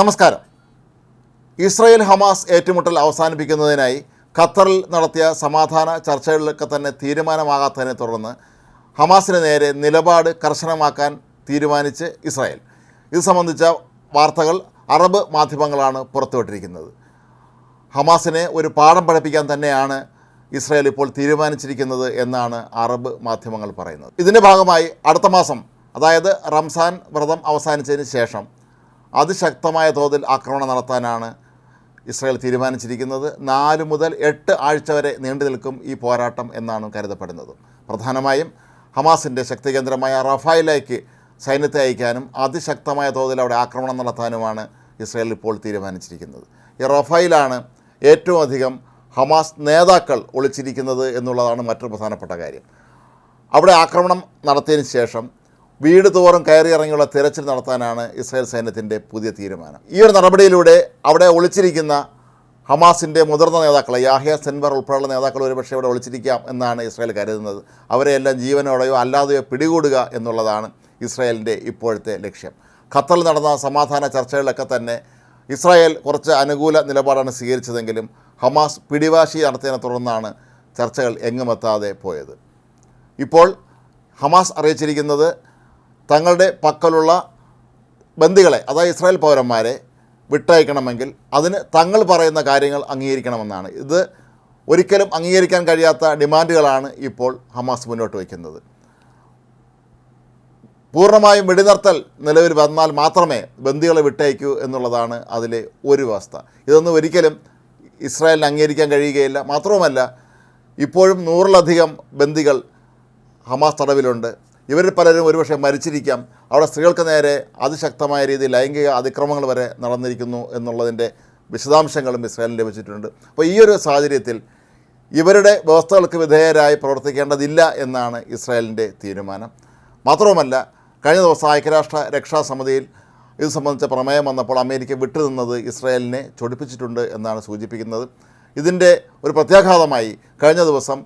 നമസ്കാരം. Israel Hamas ഏറ്റുമുട്ടൽ അവസാനിപ്പിക്കുന്നതിനായി ഖത്തറിൽ നടത്തിയ സമാധാന ചർച്ചകളിലൊക്കെ തന്നെ തീരുമാനമാകാത്തതിനെ തുടർന്ന് ഹമാസിന് നേരെ നിലപാട് കർശനമാക്കാൻ തീരുമാനിച്ച് ഇസ്രായേൽ. ഇത് സംബന്ധിച്ച വാർത്തകൾ അറബ് മാധ്യമങ്ങളാണ് പുറത്തുവിട്ടിരിക്കുന്നത്. ഹമാസിനെ ഒരു പാഠം പഠിപ്പിക്കാൻ തന്നെയാണ് ഇസ്രായേൽ ഇപ്പോൾ തീരുമാനിച്ചിരിക്കുന്നത് എന്നാണ് അറബ് മാധ്യമങ്ങൾ പറയുന്നത്. ഇതിന്റെ ഭാഗമായി അടുത്ത മാസം അതായത് റംസാൻ വ്രതം അവസാനിച്ചതിന് ശേഷം അതിശക്തമായ തോതിൽ ആക്രമണം നടത്താനാണ് ഇസ്രായേൽ തീരുമാനിച്ചിരിക്കുന്നത്. നാല് മുതൽ എട്ട് ആഴ്ച വരെ നീണ്ടു നിൽക്കും ഈ പോരാട്ടം എന്നാണ് കരുതപ്പെടുന്നത്. പ്രധാനമായും ഹമാസിന്റെ ശക്തികേന്ദ്രമായ റഫായിലേക്ക് സൈന്യത്തെ അയക്കാനും അതിശക്തമായ തോതിൽ അവിടെ ആക്രമണം നടത്താനുമാണ് ഇസ്രായേൽ ഇപ്പോൾ തീരുമാനിച്ചിരിക്കുന്നത്. ഈ റഫായിലാണ് ഏറ്റവും അധികം ഹമാസ് നേതാക്കൾ ഒളിച്ചിരിക്കുന്നത് എന്നുള്ളതാണ് മറ്റൊരു പ്രധാനപ്പെട്ട കാര്യം. അവിടെ ആക്രമണം നടത്തിയതിന് ശേഷം വീട് തോറും കയറിയിറങ്ങിയുള്ള തിരച്ചിൽ നടത്താനാണ് ഇസ്രായേൽ സൈന്യത്തിന്റെ പുതിയ തീരുമാനം. ഈ ഒരു നടപടിയിലൂടെ അവിടെ ഒളിച്ചിരിക്കുന്ന ഹമാസിന്റെ മുതിർന്ന നേതാക്കളെ യാഹിയ സെൻവർ ഉൾപ്പെടെയുള്ള നേതാക്കൾ ഒരുപക്ഷെ ഇവിടെ ഒളിച്ചിരിക്കാം എന്നാണ് ഇസ്രായേൽ കരുതുന്നത്. അവരെയെല്ലാം ജീവനോടെയോ അല്ലാതെയോ പിടികൂടുക എന്നുള്ളതാണ് ഇസ്രായേലിന്റെ ഇപ്പോഴത്തെ ലക്ഷ്യം. ഖത്തറിൽ നടന്ന സമാധാന ചർച്ചകളിലൊക്കെ തന്നെ ഇസ്രായേൽ കുറച്ച് അനുകൂല നിലപാടാണ് സ്വീകരിച്ചതെങ്കിലും ഹമാസ് പിടിവാശി നടത്തിയതിനെ തുടർന്നാണ് ചർച്ചകൾ എങ്ങുമെത്താതെ പോയത്. ഇപ്പോൾ ഹമാസ് അറിയിച്ചിരിക്കുന്നത് തങ്ങളുടെ പക്കലുള്ള ബന്ദികളെ അതായത് ഇസ്രായേൽ പൗരന്മാരെ വിട്ടയക്കണമെങ്കിൽ അതിന് തങ്ങൾ പറയുന്ന കാര്യങ്ങൾ അംഗീകരിക്കണമെന്നാണ്. ഇത് ഒരിക്കലും അംഗീകരിക്കാൻ കഴിയാത്ത ഡിമാൻഡുകളാണ് ഇപ്പോൾ ഹമാസ് മുന്നോട്ട് വയ്ക്കുന്നത്. പൂർണമായും വെടിനിർത്തൽ നിലവിൽ വന്നാൽ മാത്രമേ ബന്ദികളെ വിട്ടയക്കൂ എന്നുള്ളതാണ് അതിലെ ഒരു വ്യവസ്ഥ. ഇതൊന്നും ഒരിക്കലും ഇസ്രായേലിന് അംഗീകരിക്കാൻ കഴിയുകയില്ല. മാത്രവുമല്ല ഇപ്പോഴും നൂറിലധികം ബന്ദികൾ ഹമാസ് തടവിലുണ്ട്. ഇവരിൽ പലരും ഒരുപക്ഷെ മരിച്ചിരിക്കാം. അവിടെ സ്ത്രീകൾക്ക് നേരെ അതിശക്തമായ രീതിയിൽ ലൈംഗിക അതിക്രമങ്ങൾ വരെ നടന്നിരിക്കുന്നു എന്നുള്ളതിന്റെ വിശദാംശങ്ങളും ഇസ്രായേലിന് ലഭിച്ചിട്ടുണ്ട്. അപ്പോൾ ഈ ഒരു സാഹചര്യത്തിൽ ഇവരുടെ വ്യവസ്ഥകൾക്ക് വിധേയരായി പ്രവർത്തിക്കേണ്ടതില്ല എന്നാണ് ഇസ്രായേലിന്റെ തീരുമാനം. മാത്രവുമല്ല കഴിഞ്ഞ ദിവസം ഐക്യരാഷ്ട്ര രക്ഷാസമിതിയിൽ ഇത് സംബന്ധിച്ച പ്രമേയം വന്നപ്പോൾ അമേരിക്ക വിട്ടുനിന്നത് ഇസ്രായേലിനെ ചൊടിപ്പിച്ചിട്ടുണ്ട് എന്നാണ് സൂചിപ്പിക്കുന്നത്. ഇതിന്റെ ഒരു പ്രത്യാഘാതമായി കഴിഞ്ഞ ദിവസം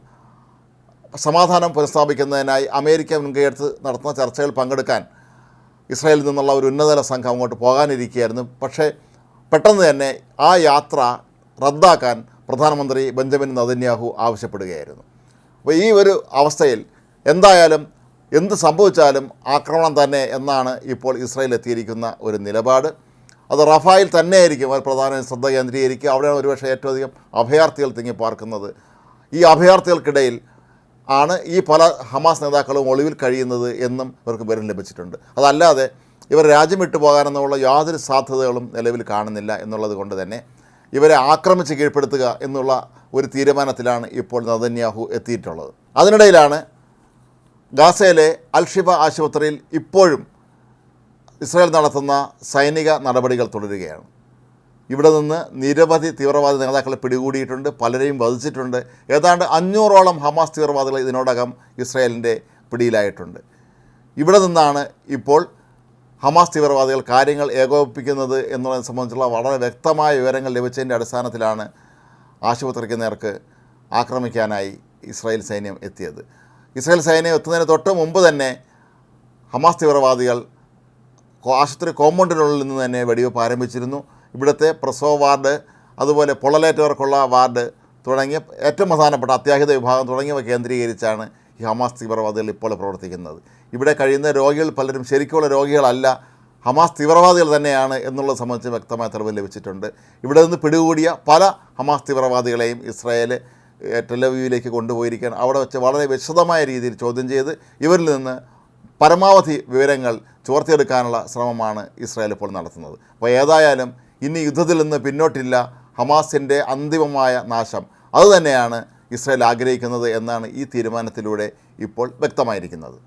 സമാധാനം പുനഃസ്ഥാപിക്കുന്നതിനായി അമേരിക്ക മുൻകൈയെടുത്ത് നടത്തുന്ന ചർച്ചകൾ പങ്കെടുക്കാൻ ഇസ്രായേലിൽ നിന്നുള്ള ഒരു ഉന്നതതല സംഘം അങ്ങോട്ട് പോകാനിരിക്കുകയായിരുന്നു. പക്ഷേ പെട്ടെന്ന് തന്നെ ആ യാത്ര റദ്ദാക്കാൻ പ്രധാനമന്ത്രി ബെഞ്ചമിൻ നദന്യാഹു ആവശ്യപ്പെടുകയായിരുന്നു. അപ്പോൾ ഈ ഒരു അവസ്ഥയിൽ എന്തായാലും എന്ത് സംഭവിച്ചാലും ആക്രമണം തന്നെ എന്നാണ് ഇപ്പോൾ ഇസ്രായേൽ എത്തിയിരിക്കുന്ന ഒരു നിലപാട്. അത് റഫായിൽ തന്നെയായിരിക്കും അവർ പ്രധാന ശ്രദ്ധ കേന്ദ്രീകരിക്കുക. അവിടെയാണ് ഒരുപക്ഷെ ഏറ്റവും അധികം അഭയാർത്ഥികൾ തിങ്ങി പാർക്കുന്നത് ഈ അഭയാർത്ഥികൾക്കിടയിൽ ആണ് ഈ പല ഹമാസ് നേതാക്കളും ഒളിവിൽ കഴിയുന്നത് എന്നും ഇവർക്ക് വിവരം ലഭിച്ചിട്ടുണ്ട്. അതല്ലാതെ ഇവർ രാജ്യം വിട്ടു പോകാനെന്നുള്ള യാതൊരു സാധ്യതകളും നിലവിൽ കാണുന്നില്ല എന്നുള്ളത് കൊണ്ട് തന്നെ ഇവരെ ആക്രമിച്ച് കീഴ്പ്പെടുത്തുക എന്നുള്ള ഒരു തീരുമാനത്തിലാണ് ഇപ്പോൾ നദന്യാഹു എത്തിയിട്ടുള്ളത്. അതിനിടയിലാണ് ഗാസയിലെ അൽഷിബ ആശുപത്രിയിൽ ഇപ്പോഴും ഇസ്രായേൽ നടത്തുന്ന സൈനിക നടപടികൾ തുടരുകയാണ്. ഇവിടെ നിന്ന് നിരവധി തീവ്രവാദി നേതാക്കളെ പിടികൂടിയിട്ടുണ്ട് പലരെയും വധിച്ചിട്ടുണ്ട്. ഏതാണ്ട് അഞ്ഞൂറോളം ഹമാസ് തീവ്രവാദികൾ ഇതിനോടകം ഇസ്രായേലിന്റെ പിടിയിലായിട്ടുണ്ട്. ഇവിടെ നിന്നാണ് ഇപ്പോൾ ഹമാസ് തീവ്രവാദികൾ കാര്യങ്ങൾ ഏകോപിപ്പിക്കുന്നത് എന്നുള്ളതിനെ സംബന്ധിച്ചുള്ള വളരെ വ്യക്തമായ വിവരങ്ങൾ ലഭിച്ചതിന്റെ അടിസ്ഥാനത്തിലാണ് ആശുപത്രിക്ക് നേർക്ക് ആക്രമിക്കാനായി ഇസ്രായേൽ സൈന്യം എത്തിയത്. ഇസ്രായേൽ സൈന്യം എത്തുന്നതിന് തൊട്ട് മുമ്പ് തന്നെ ഹമാസ് തീവ്രവാദികൾ ആശുപത്രി കോമ്പൗണ്ടിനുള്ളിൽ നിന്ന് തന്നെ വെടിവെപ്പ് ആരംഭിച്ചിരുന്നു. ഇവിടുത്തെ പ്രസവ വാർഡ് അതുപോലെ പൊള്ളലേറ്റവർക്കുള്ള വാർഡ് തുടങ്ങിയ ഏറ്റവും പ്രധാനപ്പെട്ട അത്യാഹിത വിഭാഗം തുടങ്ങിയവ കേന്ദ്രീകരിച്ചാണ് ഈ ഹമാസ് തീവ്രവാദികൾ ഇപ്പോൾ പ്രവർത്തിക്കുന്നത്. ഇവിടെ കഴിയുന്ന രോഗികൾ പലരും ശരിക്കുള്ള രോഗികളല്ല ഹമാസ് തീവ്രവാദികൾ തന്നെയാണ് എന്നുള്ളത് സംബന്ധിച്ച് വ്യക്തമായ തെളിവ് ലഭിച്ചിട്ടുണ്ട്. ഇവിടെ നിന്ന് പിടികൂടിയ പല ഹമാസ് തീവ്രവാദികളെയും ഇസ്രായേൽ ടെലവ്യൂവിലേക്ക് കൊണ്ടുപോയിരിക്കുകയാണ്. അവിടെ വെച്ച് വളരെ വിശദമായ രീതിയിൽ ചോദ്യം ചെയ്ത് ഇവരിൽ നിന്ന് പരമാവധി വിവരങ്ങൾ ചോർത്തിയെടുക്കാനുള്ള ശ്രമമാണ് ഇസ്രായേൽ ഇപ്പോൾ നടത്തുന്നത്. അപ്പോൾ ഏതായാലും ഇനി യുദ്ധത്തിൽ നിന്ന് പിന്നോട്ടില്ല. ഹമാസിന്റെ അന്തിമമായ നാശം. അതുതന്നെയാണ് ഇസ്രായേൽ ആഗ്രഹിക്കുന്നത് എന്നാണ് ഈ തീരുമാനത്തിലൂടെ ഇപ്പോൾ വ്യക്തമായിരിക്കുന്നത്.